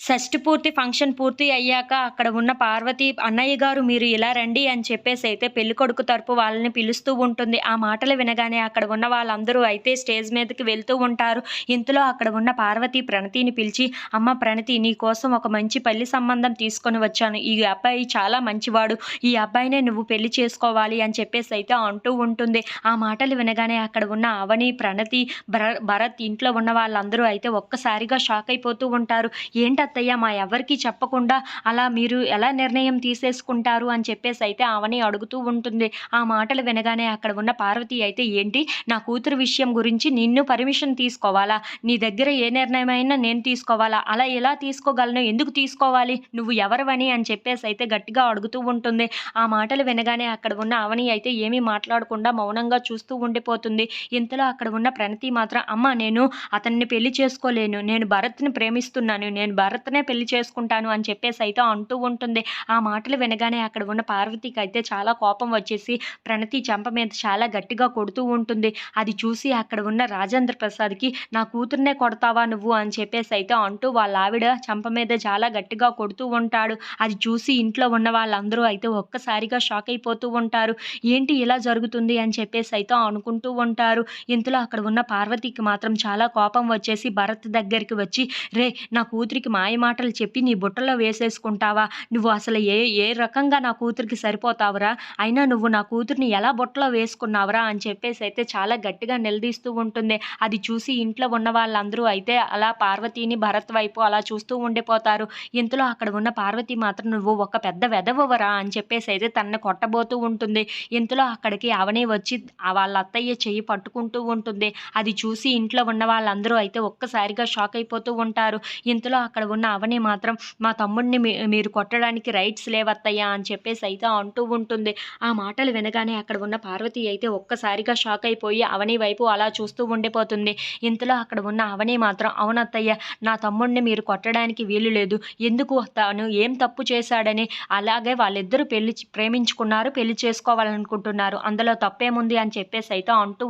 షష్టి పూర్తి ఫంక్షన్ పూర్తి అయ్యాక అక్కడ ఉన్న పార్వతి అన్నయ్య గారు మీరు ఇలా రండి అని చెప్పేసి అయితే పెళ్ళి కొడుకు తరపు వాళ్ళని పిలుస్తూ ఉంటుంది. ఆ మాటలు వినగానే అక్కడ ఉన్న వాళ్ళందరూ అయితే స్టేజ్ మీదకి వెళ్తూ ఉంటారు. ఇంతలో అక్కడ ఉన్న పార్వతి ప్రణతిని పిలిచి అమ్మ ప్రణతి నీ కోసం ఒక మంచి పెళ్ళి సంబంధం తీసుకొని వచ్చాను. ఈ అబ్బాయి చాలా మంచివాడు. ఈ అబ్బాయినే నువ్వు పెళ్ళి చేసుకోవాలి అని చెప్పేసి అయితే అంటూ ఉంటుంది. ఆ మాటలు వినగానే అక్కడ ఉన్న అవని ప్రణతి భర భరత్ ఇంట్లో ఉన్న వాళ్ళందరూ అయితే ఒక్కసారిగా షాక్ అయిపోతూ ఉంటారు. ఏంటి అత్తయ్య మా ఎవరికి చెప్పకుండా అలా మీరు ఎలా నిర్ణయం తీసేసుకుంటారు అని చెప్పేసి అయితే ఆమెని అడుగుతూ ఉంటుంది. ఆ మాటలు వినగానే అక్కడ ఉన్న పార్వతి అయితే ఏంటి? నా కూతురు విషయం గురించి నిన్ను పర్మిషన్ తీసుకోవాలా? నీ దగ్గర ఏ నిర్ణయం అయినా నేను తీసుకోవాలా? అలా ఎలా తీసుకోగలను? ఎందుకు తీసుకోవాలి? నువ్వు ఎవరివని? అని చెప్పేసి అయితే గట్టిగా అడుగుతూ ఉంటుంది. ఆ మాటలు వినగానే అక్కడ ఉన్న అవని అయితే ఏమీ మాట్లాడకుండా మౌనంగా చూస్తూ ఉండిపోతుంది. ఇంతలో అక్కడ ఉన్న ప్రణతి మాత్రం అమ్మ నేను అతన్ని పెళ్ళి చేసుకోలేను. నేను భరత్ని ప్రేమిస్తున్నాను. నేను భరత్ భర్తనే పెళ్ళి చేసుకుంటాను అని చెప్పేసి అయితే అంటూ ఉంటుంది. ఆ మాటలు వినగానే అక్కడ ఉన్న పార్వతికి అయితే చాలా కోపం వచ్చేసి ప్రణతి చెంప మీద చాలా గట్టిగా కొడుతూ ఉంటుంది. అది చూసి అక్కడ ఉన్న రాజేంద్ర ప్రసాద్కి నా కూతుర్నే కొడతావా నువ్వు? అని చెప్పేసి అయితే అంటూ వాళ్ళ ఆవిడ చెంప మీద చాలా గట్టిగా కొడుతూ ఉంటాడు. అది చూసి ఇంట్లో ఉన్న వాళ్ళందరూ అయితే ఒక్కసారిగా షాక్ అయిపోతూ ఉంటారు. ఏంటి ఇలా జరుగుతుంది? అని చెప్పేసి అయితే అనుకుంటూ ఉంటారు. ఇంతలో అక్కడ ఉన్న పార్వతికి మాత్రం చాలా కోపం వచ్చేసి భరత్ దగ్గరికి వచ్చి రే నా కూతురికి మా మాటలు చెప్పి నీ బుట్టలో వేసేసుకుంటావా? నువ్వు అసలు ఏ ఏ రకంగా నా కూతురికి సరిపోతావురా? అయినా నువ్వు నా కూతుర్ని ఎలా బుట్టలో వేసుకున్నావురా? అని చెప్పేసి అయితే చాలా గట్టిగా నిలదీస్తూ ఉంటుంది. అది చూసి ఇంట్లో ఉన్న వాళ్ళందరూ అయితే అలా పార్వతిని భరత్ వైపు అలా చూస్తూ ఉండిపోతారు. ఇంతలో అక్కడ ఉన్న పార్వతి మాత్రం నువ్వు ఒక పెద్ద వెదవరా అని చెప్పేసి అయితే తనని కొట్టబోతూ ఉంటుంది. ఇంతలో అక్కడికి అవనే వచ్చి వాళ్ళ అత్తయ్య చెయ్యి పట్టుకుంటూ ఉంటుంది. అది చూసి ఇంట్లో ఉన్న వాళ్ళందరూ అయితే ఒక్కసారిగా షాక్ అయిపోతూ ఉంటారు. ఇంతలో అక్కడ ఉన్న ఉన్న అవని మాత్రం మా తమ్ముడిని మీరు కొట్టడానికి రైట్స్ లేవత్తయ్యా అని చెప్పేసి అయితే అంటూ ఉంటుంది. ఆ మాటలు వినగానే అక్కడ ఉన్న పార్వతి అయితే ఒక్కసారిగా షాక్ అయిపోయి అవని వైపు అలా చూస్తూ ఉండిపోతుంది. ఇంతలో అక్కడ ఉన్న అవని మాత్రం అవునత్తయ్య నా తమ్ముడిని మీరు కొట్టడానికి వీలు లేదు. ఎందుకు తాను ఏం తప్పు చేశాడని? అలాగే వాళ్ళిద్దరూ పెళ్ళి ప్రేమించుకున్నారు పెళ్ళి చేసుకోవాలనుకుంటున్నారు. అందులో తప్పేముంది అని చెప్పేసి అయితే అంటూ